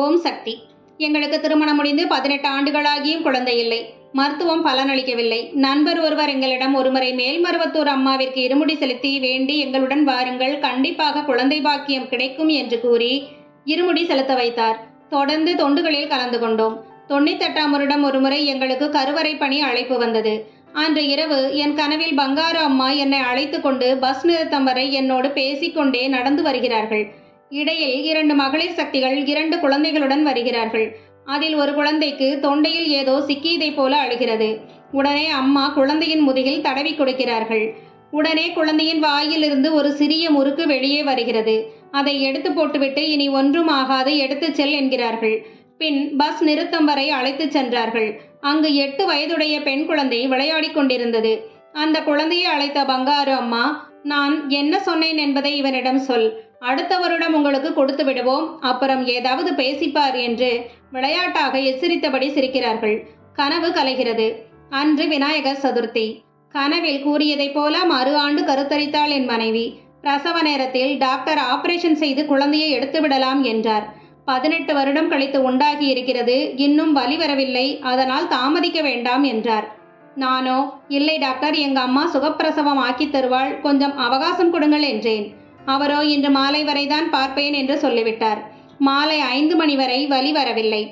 ஓம் சக்தி. எங்களுக்கு திருமணம் முடிந்து பதினெட்டு ஆண்டுகளாகியும் குழந்தை இல்லை. மருத்துவம் பலனளிக்கவில்லை. நண்பர் ஒருவர் எங்களிடம் ஒருமுறை மேல்மருவத்தூர் அம்மாவிற்கு இருமுடி செலுத்தி வேண்டி எங்களுடன் வாருங்கள். கண்டிப்பாக குழந்தை பாக்கியம் கிடைக்கும் என்று கூறி இருமுடி செலுத்த வைத்தார். தொடர்ந்து தொண்டுகளில் கலந்து கொண்டோம். தொண்ணூத்தெட்டாம் வருடம் ஒருமுறை எங்களுக்கு கருவறை பணி அழைப்பு வந்தது. அன்று இரவு என் கனவில் பங்காரு அம்மா என்னை அழைத்து கொண்டு பஸ் நிறுத்தம் வரை என்னோடு பேசிக்கொண்டே நடந்து வருகிறார்கள். இடையில் இரண்டு மகளிர் சக்திகள் இரண்டு குழந்தைகளுடன் வருகிறார்கள். அதில் ஒரு குழந்தைக்கு தொண்டையில் ஏதோ சிக்கியதைப் போல அழுகிறது. உடனே அம்மா குழந்தையின் முதுகில் தடவி கொடுக்கிறார்கள். உடனே குழந்தையின் வாயிலிருந்து ஒரு சிறிய முறுக்கு வெளியே வருகிறது. அதை எடுத்து போட்டுவிட்டு இனி ஒன்றும் ஆகாது எடுத்து செல் என்கிறார்கள். பின் பஸ் நிறுத்தம் வரை அழைத்துச் சென்றார்கள். அங்கு எட்டு வயதுடைய பெண் குழந்தை விளையாடி கொண்டிருந்தது. அந்த குழந்தையை அழைத்த பங்காரு அம்மா நான் என்ன சொன்னேன் என்பதை இவனிடம் சொல். அடுத்த வருடம் உங்களுக்கு கொடுத்து விடுவோம். அப்புறம் ஏதாவது பேசிப்பார் என்று விளையாட்டாக எச்சரித்தபடி சிரிக்கிறார்கள். கனவு கலைகிறது. அன்று விநாயகர் சதுர்த்தி. கனவில் கூறியதைப் போல மறு ஆண்டு கருத்தரித்தாள் என் மனைவி. பிரசவ நேரத்தில் டாக்டர் ஆபரேஷன் செய்து குழந்தையை எடுத்து விடலாம் என்றார். பதினெட்டு வருடம் கழித்து உண்டாகி இருக்கிறது. இன்னும் வலி வரவில்லை. அதனால் தாமதிக்க வேண்டாம் என்றார். நானோ இல்லை டாக்டர் எங்க அம்மா சுகப்பிரசவம் ஆக்கி தருவாள். கொஞ்சம் அவகாசம் கொடுங்கள் என்றேன். அவரோ இன்று மாலை வரைதான் பார்ப்பேன் என்று சொல்லிவிட்டார். மாலை ஐந்து மணி வரை வலி வரவில்லை.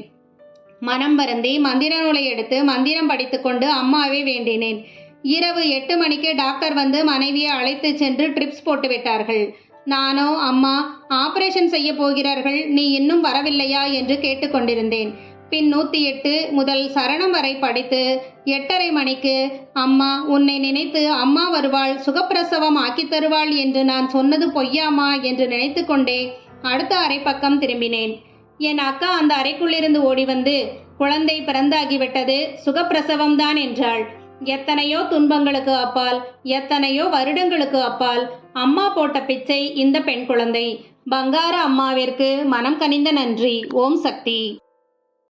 மனம் வருந்தி மந்திர நூலை எடுத்து மந்திரம் படித்துக்கொண்டு அம்மாவை வேண்டினேன். இரவு எட்டு மணிக்கு டாக்டர் வந்து மனைவியை அழைத்து சென்று ட்ரிப்ஸ் போட்டு விட்டார்கள் நானோ அம்மா ஆபரேஷன் செய்ய போகிறார்கள் நீ இன்னும் வரவில்லையா என்று கேட்டுக்கொண்டிருந்தேன். பின் நூற்றி எட்டு முதல் சரணம் வரை படித்து எட்டரை மணிக்கு அம்மா உன்னை நினைத்து அம்மா வருவாள் சுகப்பிரசவம் ஆக்கித் தருவாள் என்று நான் சொன்னது பொய்யாமா? என்று நினைத்து கொண்டே அடுத்த அறை பக்கம் திரும்பினேன். என் அக்கா அந்த அறைக்குள்ளிருந்து ஓடி வந்து குழந்தை பிறந்தாகிவிட்டது சுகப்பிரசவம்தான் என்றாள். எத்தனையோ துன்பங்களுக்கு அப்பால் எத்தனையோ வருடங்களுக்கு அப்பால் அம்மா போட்ட பிச்சை இந்த பெண் குழந்தை. பங்கார அம்மாவிற்கு மனம் கனிந்த நன்றி. ஓம் சக்தி.